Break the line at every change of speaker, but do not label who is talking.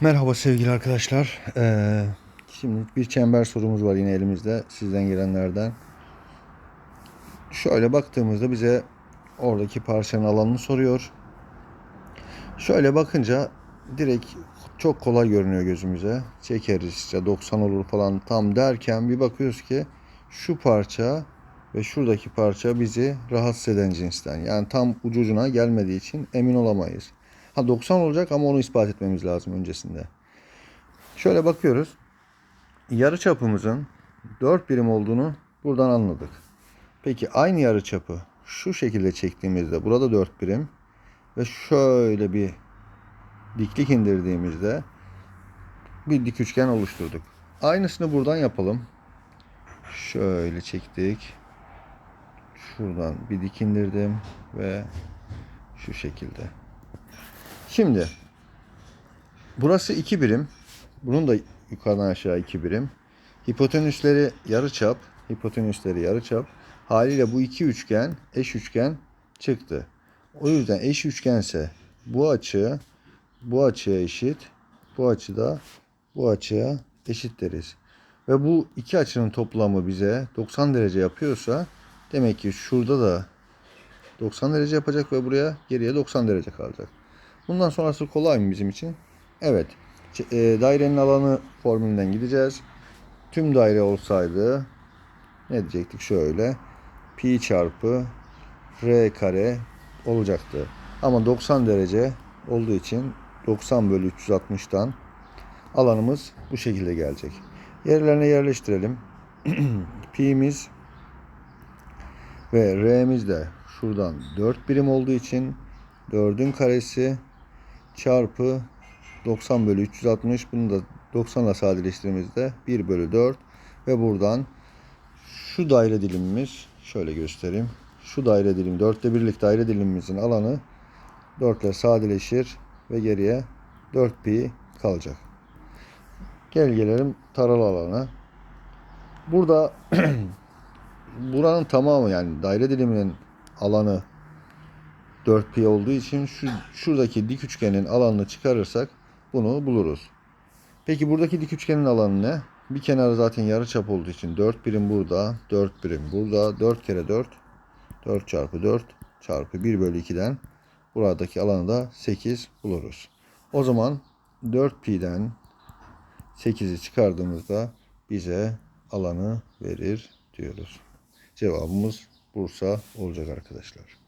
Merhaba sevgili arkadaşlar. Ee, şimdi bir çember sorumuz var yine elimizde sizden gelenlerden. Şöyle baktığımızda bize oradaki parçanın alanını soruyor. Şöyle bakınca direkt çok kolay görünüyor gözümüze. Çekeriz işte 90 olur falan tam derken bir bakıyoruz ki şu parça ve şuradaki parça bizi rahatsız eden cinsten. Yani tam ucu ucuna gelmediği için emin olamayız. Ha 90 olacak ama onu ispat etmemiz lazım öncesinde. Şöyle bakıyoruz. Yarı çapımızın 4 birim olduğunu buradan anladık. Peki aynı yarı çapı şu şekilde çektiğimizde burada 4 birim ve şöyle bir diklik indirdiğimizde bir dik üçgen oluşturduk. Aynısını buradan yapalım. Şöyle çektik. Şuradan bir dik indirdim ve şu şekilde. Şimdi burası 2 birim. Bunun da yukarıdan aşağı 2 birim. Hipotenüsleri yarıçap, hipotenüsleri yarıçap. Haliyle bu iki üçgen eş üçgen çıktı. O yüzden eş üçgense bu açı bu açıya eşit, bu açı da bu açıya eşit deriz. Ve bu iki açının toplamı bize 90 derece yapıyorsa demek ki şurada da 90 derece yapacak ve buraya geriye 90 derece kalacak. Bundan sonrası kolay mı bizim için? Evet. E, dairenin alanı formülünden gideceğiz. Tüm daire olsaydı ne diyecektik şöyle. Pi çarpı r kare olacaktı. Ama 90 derece olduğu için 90 bölü 360'tan alanımız bu şekilde gelecek. Yerlerine yerleştirelim. Pi'miz ve R'miz de şuradan 4 birim olduğu için 4'ün karesi çarpı 90 bölü 360 bunu da 90 ile sadeleştirdiğimizde 1 bölü 4 ve buradan şu daire dilimimiz şöyle göstereyim. Şu daire dilimi 4'te birlik daire dilimimizin alanı 4 ile sadeleşir ve geriye 4 pi kalacak. Gel gelelim taralı alana. Burada buranın tamamı yani daire diliminin alanı 4 pi olduğu için şu şuradaki dik üçgenin alanını çıkarırsak bunu buluruz. Peki buradaki dik üçgenin alanı ne? Bir kenarı zaten yarı çap olduğu için 4 birim burada, 4 birim burada, 4 kere 4, 4 çarpı 4 çarpı 1 bölü 2'den buradaki alanı da 8 buluruz. O zaman 4 pi'den 8'i çıkardığımızda bize alanı verir diyoruz. Cevabımız Bursa olacak arkadaşlar.